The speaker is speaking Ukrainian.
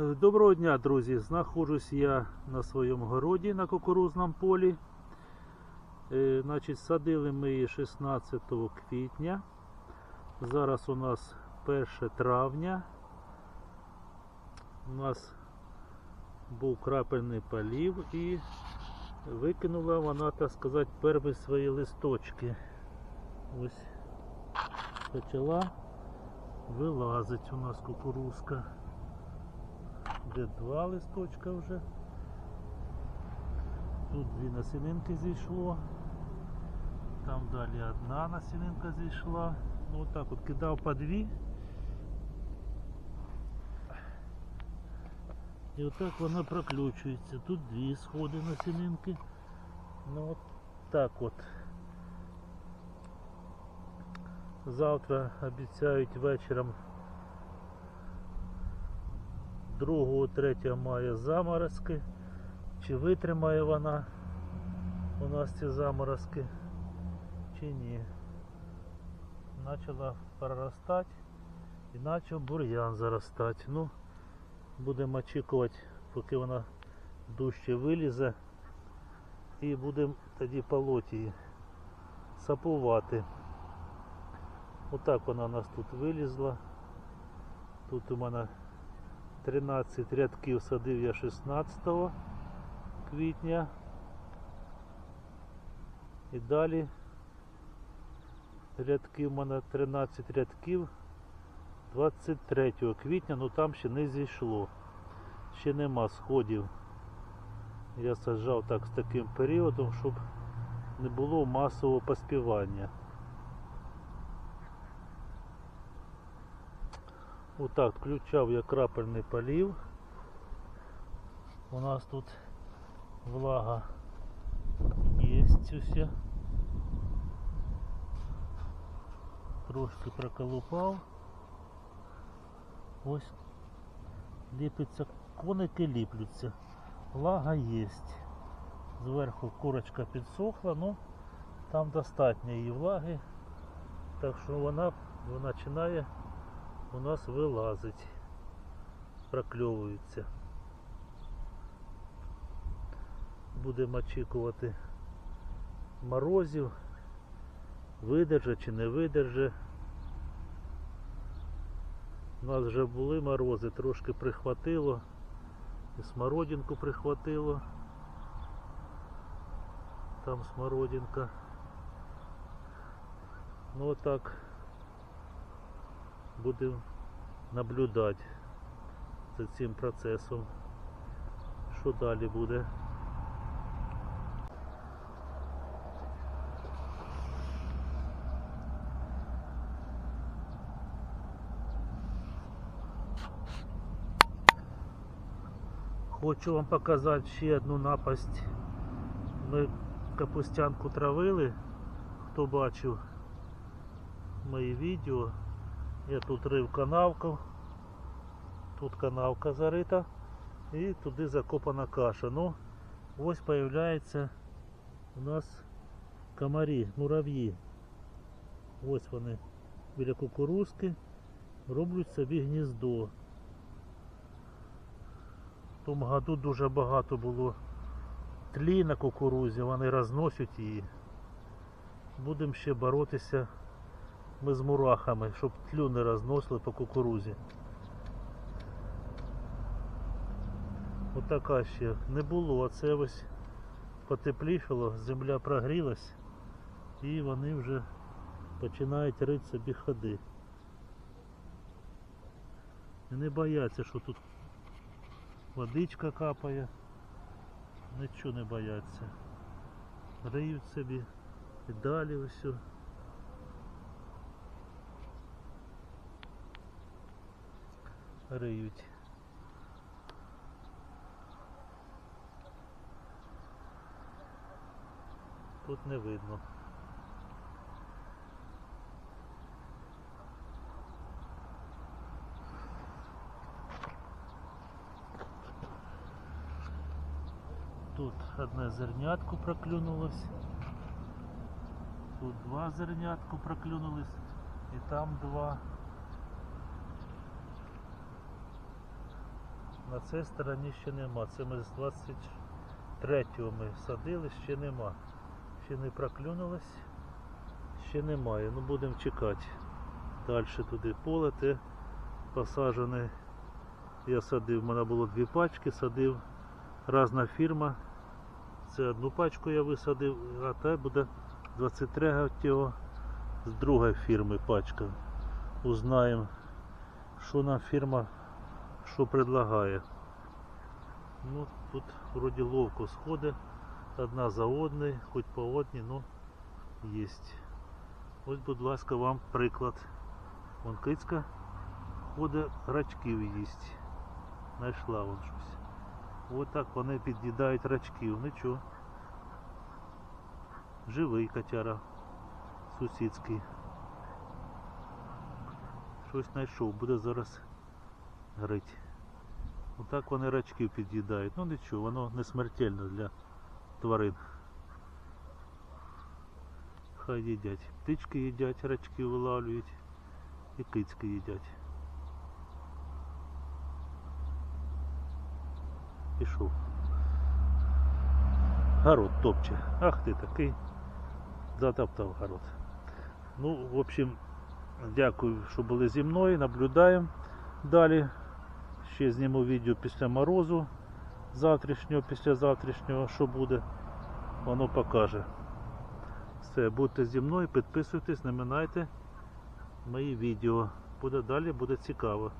Е, Доброго дня, друзі! Знаходжусь я на своєму городі на кукурузному полі. Е, Значить, садили ми її 16 квітня. Зараз у нас 1 травня. У нас був крапельний полів і викинула вона, так сказати, перші свої листочки. Ось почала вилазить у нас кукурузка. Де два листочка вже. Тут дві насінинки зійшло. Там далі одна насінинка зійшла. Ну отак от кидав по дві. І отак вона проключується. Тут дві сходи насінинки. Ну от так от. Завтра обіцяють вечором 2-3 мая заморозки. Чи витримає вона у нас ці заморозки, чи ні. Почала проростати і почав бур'ян заростати. Ну, будемо очікувати, поки вона дужче вилізе. І будемо тоді полоти її сапувати. Отак вона у нас тут вилізла. Тут у мене 13 рядків садив я 16 квітня. І далі рядки в мене 13 рядків 23 квітня, ну там ще не зійшло. Ще нема сходів. Я саджав так з таким періодом, щоб не було масового поспівання. Отак включав я крапельний полів. У нас тут влага є уся. Трошки проколупав. Ось ліпиться, коники ліплються. Влага є. Зверху курочка підсохла, ну там достатньо її влаги. Так що вона починає у нас вилазить, прокльовується. Будемо очікувати морозів, видержа чи не видержа. У нас вже були морози, трошки прихватило, і смородинку прихватило. Там смородинка. Ну отак будемо наблюдати за цим процесом. Що далі буде? Хочу вам показати ще одну напасть. Ми капустянку травили, хто бачив мої відео. Я тут рив канавку, тут канавка зарита і туди закопана каша. Ну, ось появляється у нас комарі, мурав'ї. Ось вони біля кукурузки роблять собі гніздо. В тому году дуже багато було тлі на кукурузі, вони розносять її. Будемо ще боротися ми з мурахами, щоб тлю не розносили по кукурузі. Отака ще не було, а це ось потеплішало, земля прогрілась і вони вже починають рити собі ходи. І не бояться, що тут водичка капає, нічого не бояться. Риють собі і далі ось. Риють. Тут не видно. Тут одне зернятко проклюнулось. Тут два зернятку проклюнулись і там два. На цій стороні ще нема. Це ми з 23-го ми садили, ще нема. Ще не проклюнулось, ще немає. Ну будемо чекати. Далі туди поле, те посаджене. Я садив, в мене було дві пачки, садив різна фірма. Це одну пачку я висадив, а та буде 23-го з другої фірми пачка. Узнаємо, що нам фірма що предлагає. Ну, тут вроді ловко сходи, одна за одною, хоч по одній, ну є. Ось, будь ласка, вам приклад. Вон кицька ходить, рачків їсть. Знайшла вон щось. Ось так вони під'їдають рачків. Нічого. Живий котяра. Сусідський. Щось знайшов, буде зараз грить. Отак вони рачків під'їдають. Ну нічого, воно не смертельно для тварин. Хай їдять. Птички їдять, рачки вилавлюють і кицьки їдять. Пішов. Город топче. Ах ти такий. Затоптав город. Ну, в общем, дякую, що були зі мною. Наблюдаємо далі. Ще зніму відео після морозу завтрашнього, післязавтрашнього, що буде, воно покаже. Все, будьте зі мною, підписуйтесь, не минайте мої відео. Буде далі, буде цікаво.